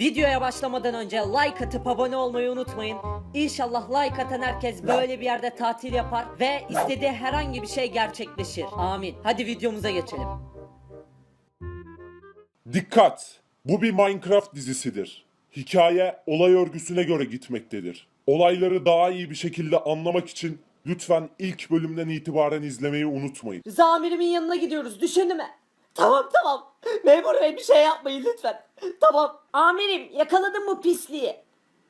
Videoya başlamadan önce like atıp abone olmayı unutmayın. İnşallah like atan herkes böyle bir yerde tatil yapar ve istediği herhangi bir şey gerçekleşir. Amin. Hadi videomuza geçelim. Dikkat! Bu bir Minecraft dizisidir. Hikaye olay örgüsüne göre gitmektedir. Olayları daha iyi bir şekilde anlamak için lütfen ilk bölümden itibaren izlemeyi unutmayın. Rıza amirimin yanına gidiyoruz düşündü mü? Tamam tamam. Memur bey bir şey yapmayın lütfen. Tamam. Amirim yakaladım bu pisliği.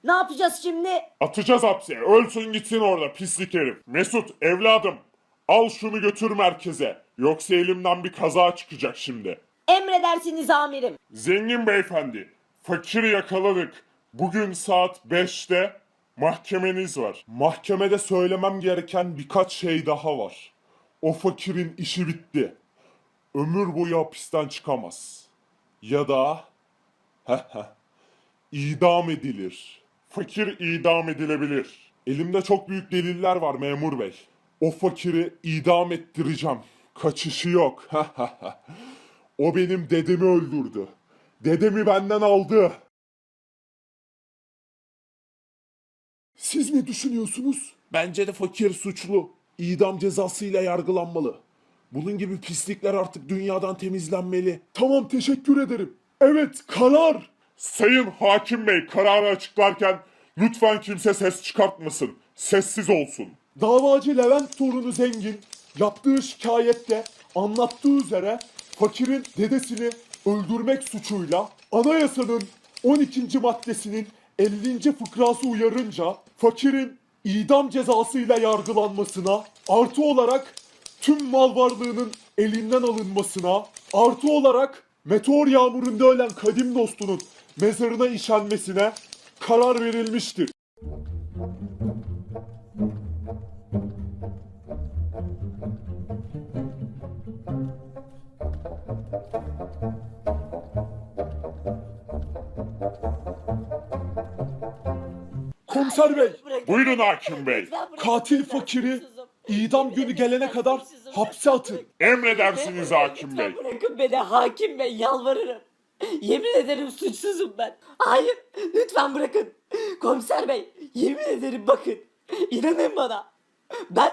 Ne yapacağız şimdi? Atacağız hapse. Ölsün gitsin orada pislik herif. Mesut evladım al şunu götür merkeze. Yoksa elimden bir kaza çıkacak şimdi. Emredersiniz amirim. Zengin beyefendi, fakiri yakaladık. Bugün saat 5'te mahkemeniz var. Mahkemede söylemem gereken birkaç şey daha var. O fakirin işi bitti. Ömür boyu hapisten çıkamaz. Ya da idam edilir. Fakir idam edilebilir. Elimde çok büyük deliller var memur bey. O fakiri idam ettireceğim. Kaçışı yok. o benim dedemi öldürdü. Dedemi benden aldı. Siz ne düşünüyorsunuz? Bence de fakir suçlu. İdam cezasıyla yargılanmalı. Bunun gibi pislikler artık dünyadan temizlenmeli. Tamam teşekkür ederim. Evet karar. Sayın Hakim Bey kararı açıklarken lütfen kimse ses çıkartmasın. Sessiz olsun. Davacı Levent torunu zengin yaptığı şikayette anlattığı üzere fakirin dedesini öldürmek suçuyla anayasanın 12. maddesinin 50. fıkrası uyarınca fakirin idam cezasıyla yargılanmasına artı olarak tüm mal varlığının elinden alınmasına artı olarak meteor yağmurunda ölen kadim dostunun mezarına işenmesine karar verilmiştir. Komiser bey, buyurun hakim bey. Katil fakiri idam günü gelene kadar hapse atın. Emredersiniz hakim bey. Lütfen bırakın beni hakim bey yalvarırım. Yemin ederim suçsuzum ben. Hayır lütfen bırakın. Komiser bey yemin ederim bakın. İnanın bana. Ben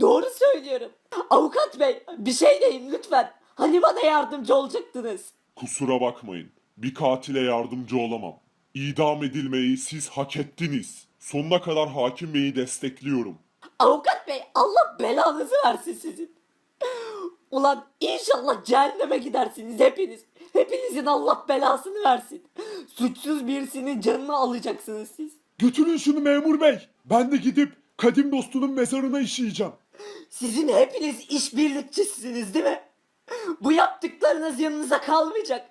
doğru söylüyorum. Avukat bey bir şey deyin lütfen. Hani bana yardımcı olacaktınız. Kusura bakmayın. Bir katile yardımcı olamam. İdam edilmeyi siz hak ettiniz. Sonuna kadar hakim beyi destekliyorum. Avukat bey Allah belanızı versin sizin. Ulan inşallah cehenneme gidersiniz hepiniz. Hepinizin Allah belasını versin. Suçsuz birisinin canını alacaksınız siz. Götürün şunu memur bey. Ben de gidip kadim dostunun mezarına işeyeceğim. Sizin hepiniz işbirlikçisiniz değil mi? Bu yaptıklarınız yanınıza kalmayacak.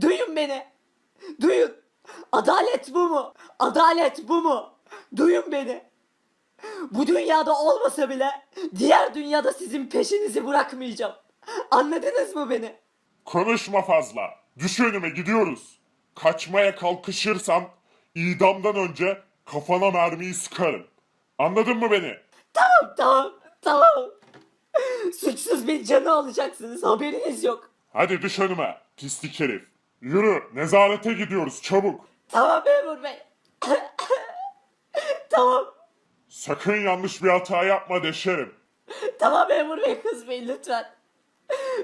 Duyun beni. Duyun. Adalet bu mu? Adalet bu mu? Duyun beni. Bu dünyada olmasa bile diğer dünyada sizin peşinizi bırakmayacağım. Anladınız mı beni? Konuşma fazla. Düş önüme gidiyoruz. Kaçmaya kalkışırsan idamdan önce kafana mermiyi sıkarım. Anladın mı beni? Tamam tamam tamam. Suçsuz bir canı alacaksınız haberiniz yok. Hadi düş önüme pislik herif. Yürü nezarete gidiyoruz çabuk. Tamam memur bey. tamam. Sakın yanlış bir hata yapma deşerim. Tamam memur bey kızmayın lütfen.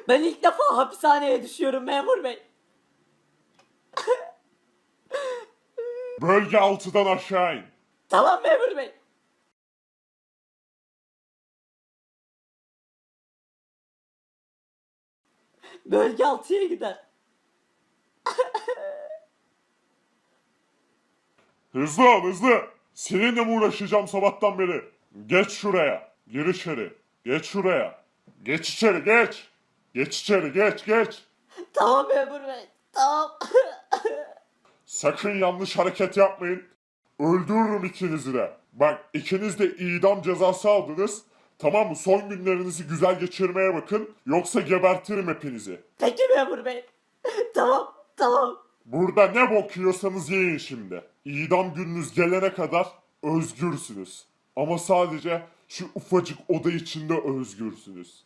Ben ilk defa hapishaneye düşüyorum memur bey. Bölge 6'dan aşağı in. Tamam memur bey. Bölge 6'ya gider. Hızlı ol hızlı. Seninle mi uğraşacağım sabahtan beri? Geç şuraya. Gir içeri. Geç şuraya. Geç içeri geç. Geç içeri geç geç. Tamam memur bey. Tamam. Sakın yanlış hareket yapmayın. Öldürürüm ikinizi de. Bak ikiniz de idam cezası aldınız. Tamam mı? Son günlerinizi güzel geçirmeye bakın. Yoksa gebertirim hepinizi. Peki memur bey. tamam tamam. Burada ne bok yiyorsanız yiyin şimdi. İdam gününüz gelene kadar özgürsünüz. Ama sadece şu ufacık oda içinde özgürsünüz.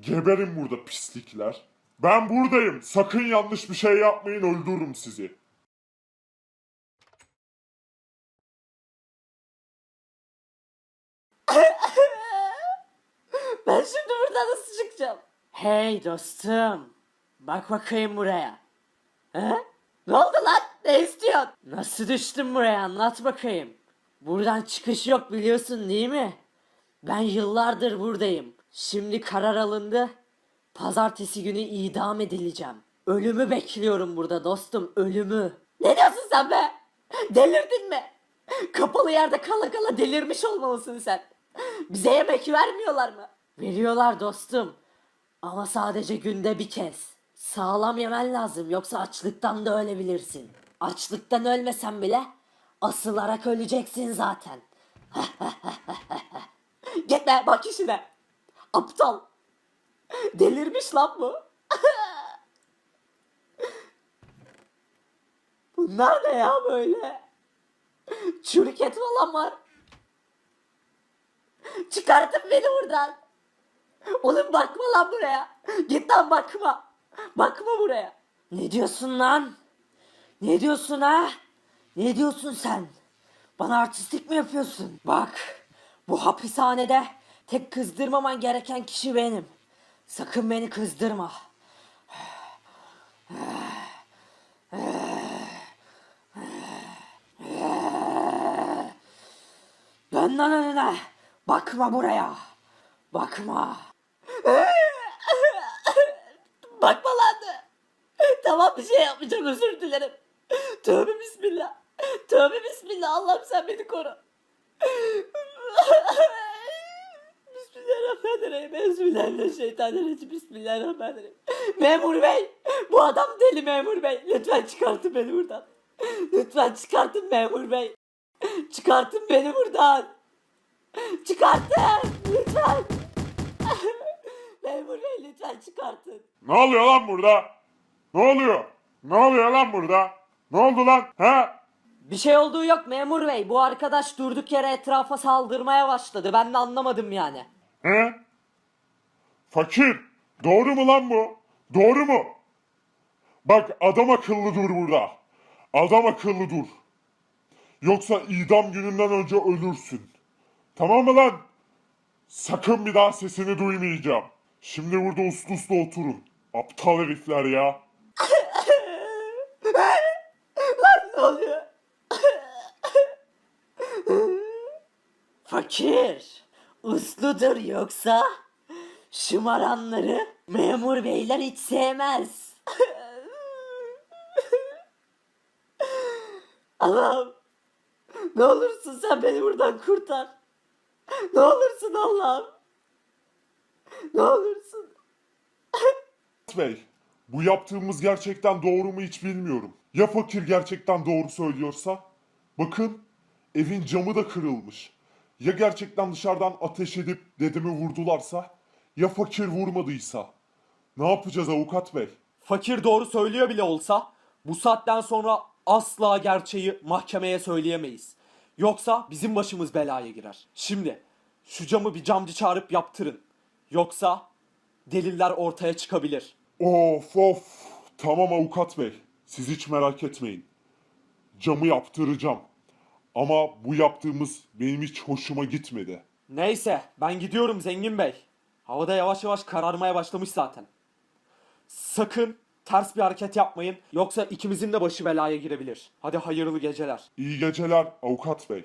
Geberin burada pislikler. Ben buradayım. Sakın yanlış bir şey yapmayın öldürürüm sizi. Ben şimdi buradan nasıl çıkacağım? Hey dostum. Bak bakayım buraya. He? Ne oldu lan? Ne istiyorsun? Nasıl düştün buraya anlat bakayım. Buradan çıkış yok biliyorsun değil mi? Ben yıllardır buradayım. Şimdi karar alındı. Pazartesi günü idam edileceğim. Ölümü bekliyorum burada dostum, ölümü. Ne diyorsun sen be? Delirdin mi? Kapalı yerde kala kala delirmiş olmalısın sen. Bize yemek vermiyorlar mı? Veriyorlar dostum. Ama sadece günde bir kez. Sağlam yemen lazım yoksa açlıktan da ölebilirsin. Açlıktan ölmesen bile asılarak öleceksin zaten. Gitme bak işine. Aptal. Delirmiş lan bu. Bunlar ne ya böyle? Çürük et falan var. Çıkartın beni buradan. Oğlum bakma lan buraya. Git lan bakma. Bakma buraya. Ne diyorsun lan? Ne diyorsun ha? Ne diyorsun sen? Bana artistlik mi yapıyorsun? Bak, bu hapishanede tek kızdırmaman gereken kişi benim. Sakın beni kızdırma. Dön lan önüne. Bakma buraya. Bakma. Bakma lan. Tamam bir şey yapmayacağım özür dilerim. Tövbe bismillah. Tövbe bismillah Allah'ım sen beni koru. Bismillahirrahmanirrahim. Bismillahirrahmanirrahim. Bismillahirrahmanirrahim. Memur bey. Bu adam deli memur bey. Lütfen çıkartın beni buradan. Lütfen çıkartın memur bey. Çıkartın beni buradan. Çıkartın. Lütfen. memur bey lütfen çıkartın. Ne oluyor lan burada? Ne oluyor? Ne oluyor lan burada? Ne oldu lan? Ha? Bir şey olduğu yok memur bey. Bu arkadaş durduk yere etrafa saldırmaya başladı. Ben de anlamadım yani. He? Fakir. Doğru mu lan bu? Doğru mu? Bak adam akıllı dur burada. Adam akıllı dur. Yoksa idam gününden önce ölürsün. Tamam mı lan? Sakın bir daha sesini duymayacağım. Şimdi burada uslu uslu oturun. Aptal herifler ya. Lan ne oluyor? Fakir. Usludur yoksa şımaranları memur beyler hiç sevmez. Allah'ım ne olursun sen beni buradan kurtar. Ne olursun Allah'ım. Ne olursun. Bey, bu yaptığımız gerçekten doğru mu hiç bilmiyorum. Ya fakir gerçekten doğru söylüyorsa? Bakın, evin camı da kırılmış. Ya gerçekten dışarıdan ateş edip dedemi vurdularsa? Ya fakir vurmadıysa? Ne yapacağız avukat bey? Fakir doğru söylüyor bile olsa bu saatten sonra asla gerçeği mahkemeye söyleyemeyiz. Yoksa bizim başımız belaya girer. Şimdi şu camı bir camcı çağırıp yaptırın. Yoksa deliller ortaya çıkabilir. Of of, tamam avukat bey. Siz hiç merak etmeyin. Camı yaptıracağım. Ama bu yaptığımız benim hiç hoşuma gitmedi. Neyse ben gidiyorum zengin bey. Havada yavaş yavaş kararmaya başlamış zaten. Sakın ters bir hareket yapmayın yoksa ikimizin de başı belaya girebilir. Hadi hayırlı geceler. İyi geceler avukat bey.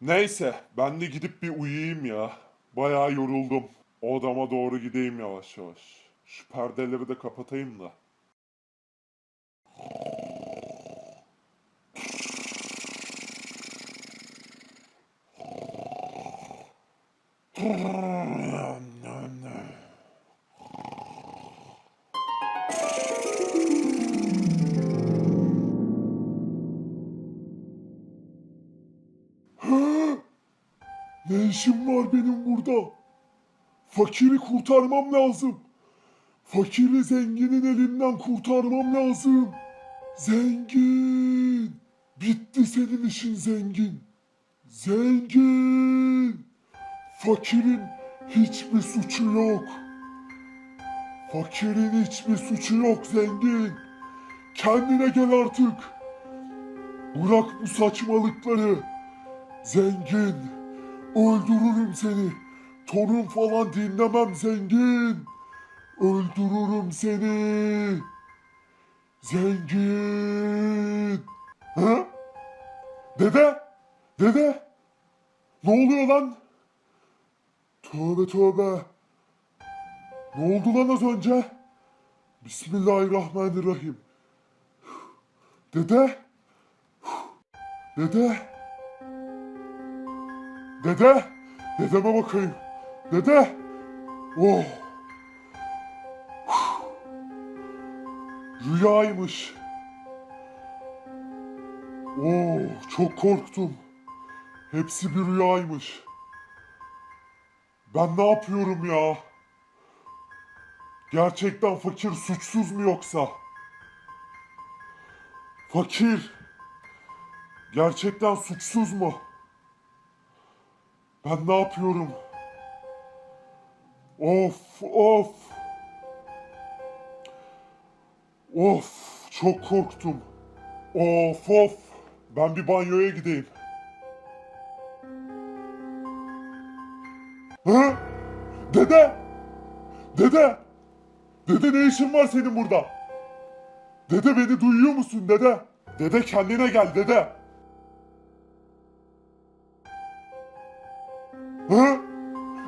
Neyse ben de gidip bir uyuyayım ya. Bayağı yoruldum. Odama doğru gideyim yavaş yavaş. Şu perdeleri de kapatayım da. Ne işim var benim burada? Fakiri kurtarmam lazım. Fakiri zenginin elinden kurtarmam lazım. Zengin. Bitti senin işin zengin. Zengin. Fakirin hiçbir suçu yok. Fakirin hiçbir suçu yok zengin. Kendine gel artık. Bırak bu saçmalıkları. Zengin. Öldürürüm seni. Torun falan dinlemem zengin. Öldürürüm seni. Zengin. Ha? Dede? Dede? Ne oluyor lan? Tövbe tövbe. Ne oldu lan az önce? Bismillahirrahmanirrahim. Dede? Dede? Dede? Dedeme bakayım. Dede? Oh. Rüyaymış. Oo, çok korktum. Hepsi bir rüyaymış. Ben ne yapıyorum ya? Gerçekten fakir suçsuz mu yoksa? Fakir gerçekten suçsuz mu? Ben ne yapıyorum? Of of. Of çok korktum. Of of. Ben bir banyoya gideyim. Hı? Dede! Dede! Dede ne işin var senin burada? Dede beni duyuyor musun dede? Dede kendine gel dede. Hı?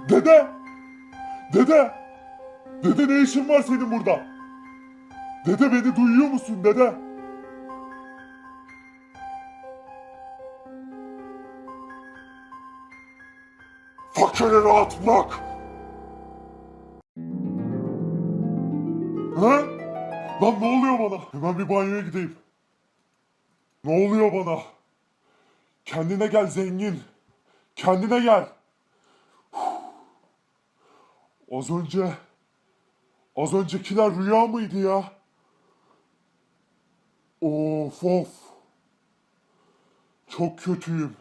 Dede! Dede! Dede ne işin var senin burada? Dede beni duyuyor musun dede? Fakiri rahat bırak. Ha? Lan ne oluyor bana? Hemen bir banyoya gideyim. Ne oluyor bana? Kendine gel zengin. Kendine gel. Az önce... Az öncekiler rüya mıydı ya? Of of. Çok kötüyüm.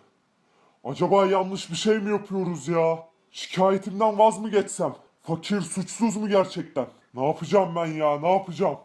Acaba yanlış bir şey mi yapıyoruz ya? Şikayetimden vaz mı geçsem? Fakir suçsuz mu gerçekten? Ne yapacağım ben ya? Ne yapacağım?